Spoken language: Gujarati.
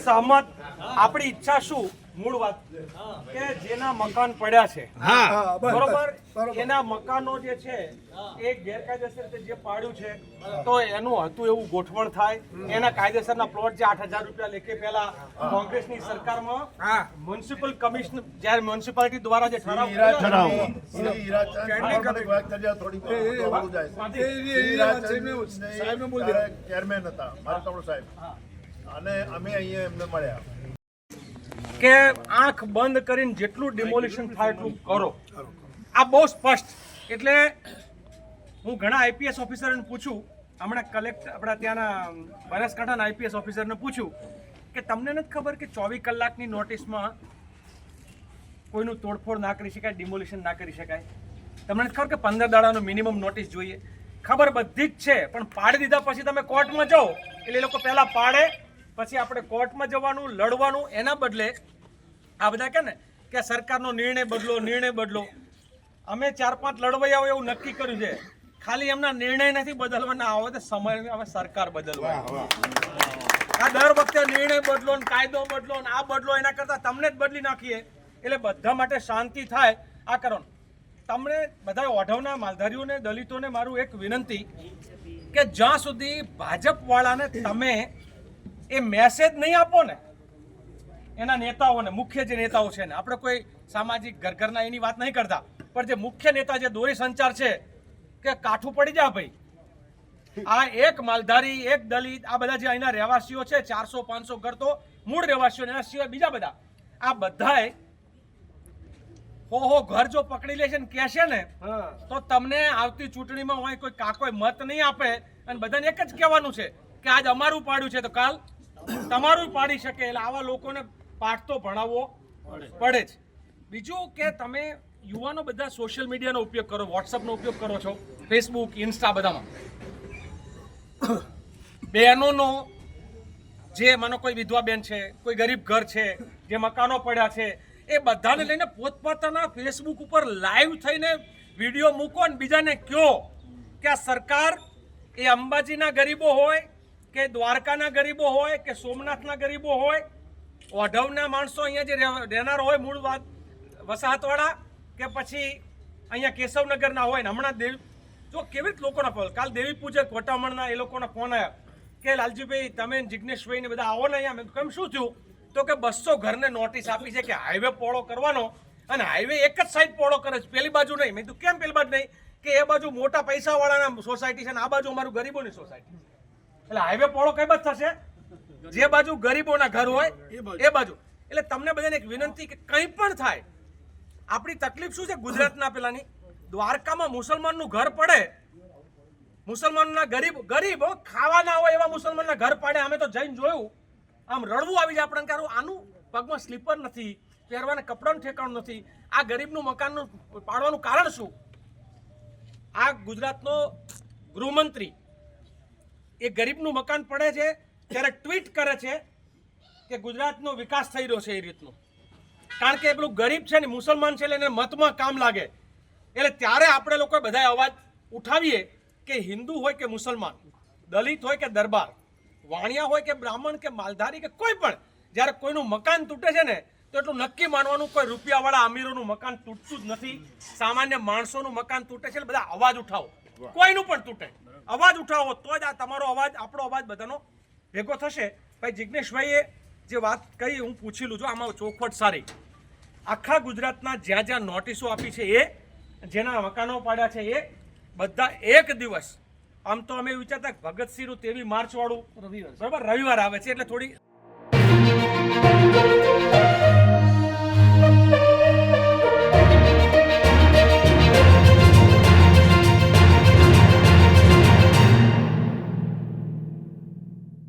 સહમત આપણી ઈચ્છા શું મૂળ વાત કે જેના મકાન પડ્યા છે બરોબર એના મકાનો જે છે એ ગેરકાયદેસર રીતે જે પાડ્યું છે તો એનું હતું એવું ગોઠવણ થાય એના કાયદેસરના પ્લોટ જે આઠ હજાર રૂપિયા લેખે પહેલા કોંગ્રેસની સરકારમાં હા મ્યુનિસિપલ કમિશન જ્યારે મ્યુનિસિપાલિટી દ્વારા જે ઠરાવ આપણે ચેરમેન હતા મારુતમણ સાહેબ અને અમે અહીંયા એમને મળ્યા. કે આંખ બંધ કરીને જેટલું ડિમોલિશન થાય એટલું કરો. આ બહુ સ્પષ્ટ. એટલે હું ઘણા આઈપીએસ ઓફિસરને પૂછું. હમણાં કલેક્ટ આપણા ત્યાંના બનાસકાંઠાના આઈપીએસ ઓફિસરને પૂછ્યું કે તમને નથી ખબર કે ચોવીસ કલાકની નોટિસમાં કોઈનું તોડફોડ ના કરી શકાય ડિમોલિશન ના કરી શકાય? તમને નથી ખબર કે પંદર દાડાનો મિનિમમ નોટિસ જોઈએ? ખબર બધી જ છે, પણ પાડી દીધા પછી તમે કોર્ટમાં જાઓ. એટલે એ લોકો પહેલાં પાડે પછી આપણે કોર્ટમાં જવાનું લડવાનું એના બદલે આ બધા કે ને કે સરકારનો નિર્ણય બદલો નિર્ણય બદલો. અમે ચાર પાંચ લડવૈયાઓ એવું નક્કી કર્યું છે. ખાલી એમના નિર્ણય નથી બદલવાના આવે તો સમય હવે સરકાર બદલવા. આ દર વખતે નિર્ણય બદલો ને કાયદો બદલો ને આ બદલો એના કરતાં તમને જ બદલી નાખીએ. એટલે બધા માટે શાંતિ થાય. આ કરો તમને બધા ઓઢવના માલધારીઓને દલિતોને મારું એક વિનંતી કે જ્યાં સુધી ભાજપવાળાને તમે એ મેસેજ નહીં આપો ને. એના નેતાઓને મુખ્ય જે નેતાઓ છે ને આપણે કોઈ સામાજિક ઘર ઘરના એની વાત નહીં કરતા. પણ જે મુખ્ય નેતા જે દોરી સંચાર છે કે કાઠું પડી જા ભાઈ. આ એક માલધારી એક દલિત આ બધા જે અહીંના રહેવાસીઓ છે ચારસો પાંચસો ઘર તો મૂળ રહેવાસીઓ એના સિવાય બીજા બધા. આ બધાએ હો હો ઘર જો પકડી લે છે ને કહેશે ને તો તમને આવતી ચૂંટણીમાં હોય કોઈ કાકોય મત નહીં આપે. અને બધાને એક જ કહેવાનું છે કે આજ અમારું પાડ્યું છે. તો કાલ તમારું પાડી શકે એટલે આવા લોકોને પાઠ તો ભણાવવો પડે જ. બીજું કે તમે યુવાનો બધા સોશિયલ મીડિયાનો ઉપયોગ કરો વોટ્સઅપનો ઉપયોગ કરો છો ફેસબુક ઇન્સ્ટા બધામાં. બહેનોનો જે માનો કોઈ વિધવા બેન છે કોઈ ગરીબ ઘર છે જે મકાનો પડ્યા છે એ બધાને લઈને પોતપોતાના ફેસબુક ઉપર લાઈવ થઈને વીડિયો મૂકો ને બીજાને કયો કે આ સરકાર એ અંબાજીના ગરીબો હોય કે દ્વારકાના ગરીબો હોય કે સોમનાથના ગરીબો હોય, ઓઢવના માણસો અહીંયા જે રહેનારો હોય, મૂળ વસાહતવાળા, કે પછી અહીંયા કેશવનગરના હોય ને હમણાં દેવ જો કેવી રીતે લોકોના ફોન કાલ દેવી પૂજક વટામણના એ લોકોના ફોન આવ્યા. કે લાલજીભાઈ, તમે જિજ્ઞેશભાઈ ને બધા આવો ને અહીંયા. મેં કેમ શું થયું? તો કે બસો ઘરને નોટિસ આપી છે કે હાઈવે પોળો કરવાનો અને હાઈવે એક જ સાઈડ પોળો કરે છે. પેલી બાજુ નહીં. મેં કીધું, કેમ પેલી બાજુ નહીં? કે એ બાજુ મોટા પૈસાવાળાના સોસાયટી છે અને આ બાજુ અમારું ગરીબોની સોસાયટી એટલે હાઈવે પોળો કઈ બાજુ થશે? જે બાજુ ગરીબોના ઘર હોય એ બાજુ. એટલે તમને બધાને એક વિનંતી કે કંઈ પણ થાય આપણી તકલીફ શું છે ગુજરાતના પેલાની? દ્વારકામાં મુસલમાનનું ઘર પડે. મુસલમાનના ગરીબ ગરીબ ખાવાના ખાવા ના હોય એવા મુસલમાનના ઘર પાડે. અમે તો જઈને જોયું. આમ રડવું આવી જાય આપણને કારણ આનું પગમાં સ્લીપર નથી પહેરવાના કપડાનું ઠેકાણું નથી. આ ગરીબનું મકાનનું પાડવાનું કારણ શું? આ ગુજરાતનો ગૃહમંત્રી એ ગરીબનું મકાન પડે છે ત્યારે ટ્વીટ કરે છે કે ગુજરાતનો વિકાસ થઈ રહ્યો છે એ રીતનો. કારણ કે પેલું ગરીબ છે ને, મુસલમાન છે એટલે એને મતમાં કામ લાગે. એટલે ત્યારે આપણે લોકો બધા અવાજ ઉઠાવીએ કે હિન્દુ હોય કે મુસલમાન, દલિત હોય કે દરબાર, વાણિયા હોય કે બ્રાહ્મણ કે માલધારી કે કોઈ પણ, જ્યારે કોઈનું મકાન તૂટે છે ને, તો એટલું નક્કી માનવાનું કોઈ રૂપિયાવાળા અમીરોનું મકાન તૂટતું જ નથી. સામાન્ય માણસોનું મકાન તૂટે છે એટલે બધા અવાજ ઉઠાવો. કોઈનું પણ તૂટે. અવાજ ઉઠાવો તો જ આ તમારો અવાજ આપણો અવાજ બધાનો ભેગો થશે. ભાઈ જિજ્ઞેશભાઈએ જે વાત કહી હું પૂછી લઉં છું આમાં ચોખવટ સારી. આખા ગુજરાતના જ્યાં જ્યાં નોટિસો આપી છે એ જેના મકાનો પાડ્યા છે એ બધા એક દિવસ. આમ તો અમે વિચારતા ભગતસિંહનું તેવી માર્ચવાળું રવિવાર. બરાબર રવિવાર આવે છે એટલે થોડી